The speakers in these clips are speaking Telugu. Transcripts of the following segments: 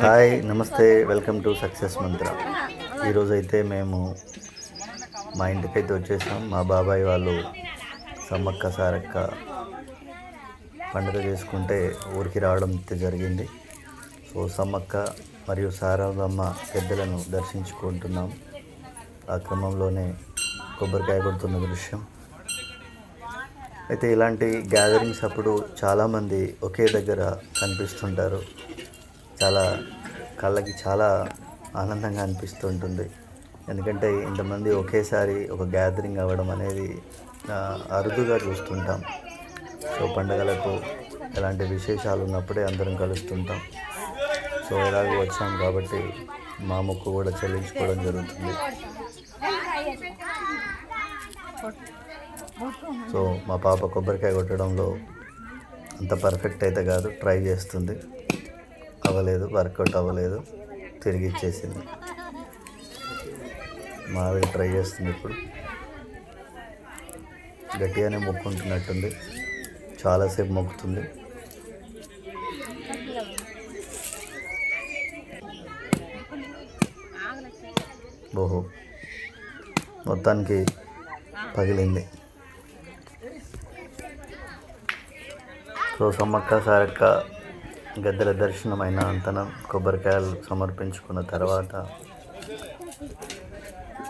హాయ్ నమస్తే వెల్కమ్ టు సక్సెస్ మంత్ర. ఈరోజు అయితే మేము మా ఇంటికైతే వచ్చేసాం. మా బాబాయ్ వాళ్ళు సమ్మక్క సారక్క పండుగ చేసుకుంటే ఊరికి రావడం అయితే జరిగింది. సో సమ్మక్క మరియు సారమ్మ పెద్దలను దర్శించుకుంటున్నాం. ఆ క్రమంలోనే కొబ్బరికాయ కొడుతున్న దృశ్యం. అయితే ఇలాంటి గ్యాదరింగ్స్ అప్పుడు చాలామంది ఒకే దగ్గర కనిపిస్తుంటారు. చాలా కళ్ళకి చాలా ఆనందంగా అనిపిస్తుంటుంది. ఎందుకంటే ఇంతమంది ఒకేసారి ఒక గ్యాదరింగ్ అవ్వడం అనేది అరుదుగా చూస్తుంటాం. సో పండగలకు ఎలాంటి విశేషాలు ఉన్నప్పుడే అందరం కలుస్తుంటాం. సో ఎలాగో వచ్చాం కాబట్టి మా మొక్కు కూడా చెల్లించుకోవడం జరుగుతుంది. సో మా పాప కొబ్బరికాయ కొట్టడంలో అంత పర్ఫెక్ట్ అయితే కాదు ట్రై చేస్తుంది. అవ్వలేదు వర్కౌట్ అవ్వలేదు తిరిగి ఇచ్చేసింది. మా ట్రై చేస్తుంది ఇప్పుడు. గట్టిగానే మొక్కుంటున్నట్టుంది. చాలాసేపు మొక్కుతుంది. ఓహో మొత్తానికి పగిలింది. సో సమ్మక్క సారక్క గద్దెల దర్శనమైన అంతనం కొబ్బరికాయలు సమర్పించుకున్న తర్వాత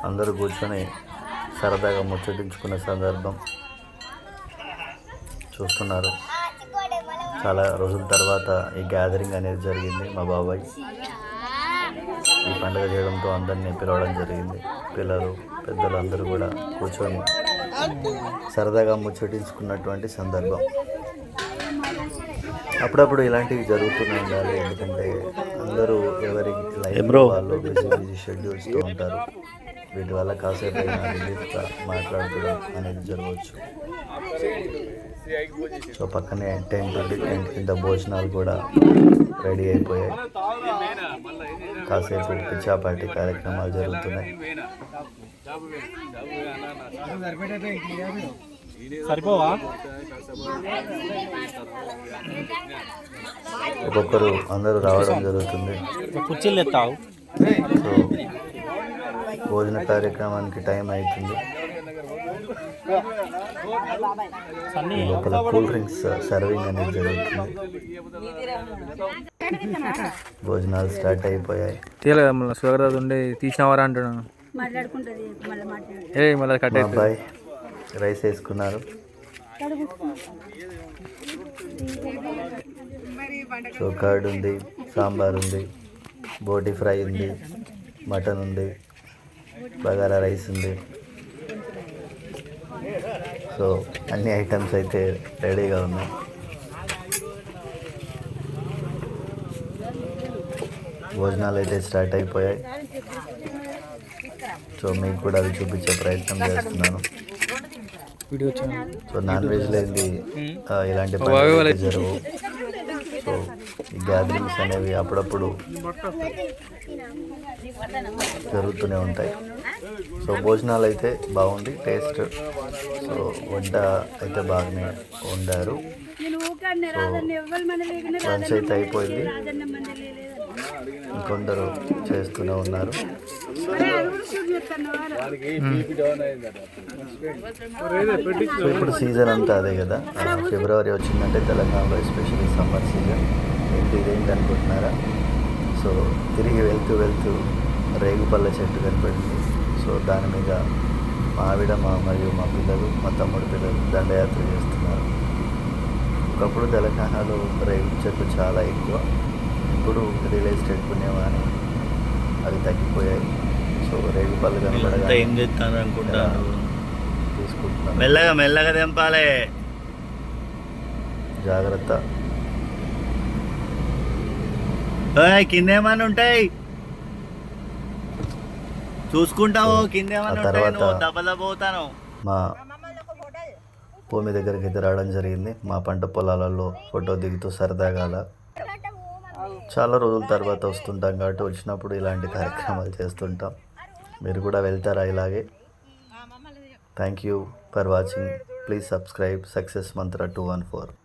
అందరూ కూర్చొని సరదాగా ముచ్చటించుకున్న సందర్భం చూస్తున్నారు. చాలా రోజుల తర్వాత ఈ గ్యాదరింగ్ అనేది జరిగింది మా బాబాయ్. ఈ పండుగ చేయడంతో అందరినీ పిలవడం జరిగింది. పిల్లలు పెద్దలు అందరూ కూడా కూర్చొని సరదాగా ముచ్చటించుకున్నటువంటి సందర్భం. అప్పుడప్పుడు ఇలాంటివి జరుగుతూనే ఉండాలి. ఎందుకంటే అందరూ ఎవరి లైఫ్ వాళ్ళు బిజీ బిజీ షెడ్యూల్స్తో ఉంటారు. వీటి వల్ల కాసేపు రిలీఫ్గా మాట్లాడుకోవడం అనేది జరగవచ్చు. సో పక్కనే టెంట్ టెంట్ కింద భోజనాలు కూడా రెడీ అయిపోయాయి. కాసేపు పిచ్చాపాటి కార్యక్రమాలు జరుగుతున్నాయి. సరిపోవా? ఒక్కొక్కరు అందరూ రావడం జరుగుతుంది. కుర్చీలు ఎత్తావు. భోజన కార్యక్రమానికి టైం అవుతుంది. లోపల కూల్ డ్రింక్స్ సర్వింగ్ అనేది జరుగుతుంది. భోజనాలు స్టార్ట్ అయిపోయాయి. తీయలేదు మళ్ళీ సుగరదాదు ఉండి తీసినవారా అంటున్నాను. మాట్లాడుకుంటుంది మళ్ళీ మాట్లాడు. ఏ మళ్ళీ కట్ అబ్బాయి రైస్ వేసుకున్నారు. సో కర్డ్ ఉంది సాంబార్ ఉంది బోటి ఫ్రై ఉంది మటన్ ఉంది బగారా రైస్ ఉంది. సో అన్ని ఐటమ్స్ అయితే రెడీగా ఉన్నాయి. భోజనాలు అయితే స్టార్ట్ అయిపోయాయి. సో మీకు కూడా అవి చూపించే ప్రయత్నం చేస్తున్నాను. వీడియో సో నాన్ వెజ్ లేని ఆ, ఇలాంటి సో ఈ గ్యాదరింగ్స్ అనేవి అప్పుడప్పుడు జరుగుతూనే ఉంటాయి. సో భోజనాలు అయితే బాగుంది టేస్ట్. సో వంట అయితే బాగానే వండారు. లంచ్ అయితే అయిపోయింది. ఇంకొందరు చేస్తూనే ఉన్నారు. సో ఇప్పుడు సీజన్ అంతా అదే కదా. ఫిబ్రవరి వచ్చిందంటే తెలంగాణలో ఎస్పెషల్లీ సమ్మర్ సీజన్ ఏంటి ఇదేంటి అనుకుంటున్నారా? సో తిరిగి వెళ్తూ వెళ్తూ రేగుపల్ల చెట్టు కనపడింది. సో దాని మీద మా ఆవిడ మా మరియు మా పిల్లలు మా తమ్ముడు పిల్లలు దండయాత్ర చేస్తున్నారు. ఒకప్పుడు తెలంగాణలో రేగు చెట్లు చాలా ఎక్కువ. ఇప్పుడు రియల్ ఎస్టేట్ పుణ్యమాని అవి తగ్గిపోయాయి. సో రేగుపళ్ళు కనపడగా ఏం చేస్తాను అనుకుంటాను తీసుకుంటున్నాను మెల్లగా మెల్లగా తెంపాలి. జాగ్రత్త. కింద ఏమైనా ఉంటాయి? చూసుకుంటావు కింద ఏమైనా ఆ ఉంటాయి తర్వాత- నువ్వు దెబ్బ దెబ్బ అవుతాను మా భూమి దగ్గరికి అయితే రావడం జరిగింది. మా పంట పొలాలలో ఫోటో దిగుతూ సరదాగా అలా చాలా రోజుల తర్వాత వస్తుంటాం కాబట్టి వచ్చినప్పుడు ఇలాంటి కార్యక్రమాలు చేస్తుంటాం. మీరు కూడా వెళ్తారా ఇలాగే? Thank you for watching please subscribe success mantra two one four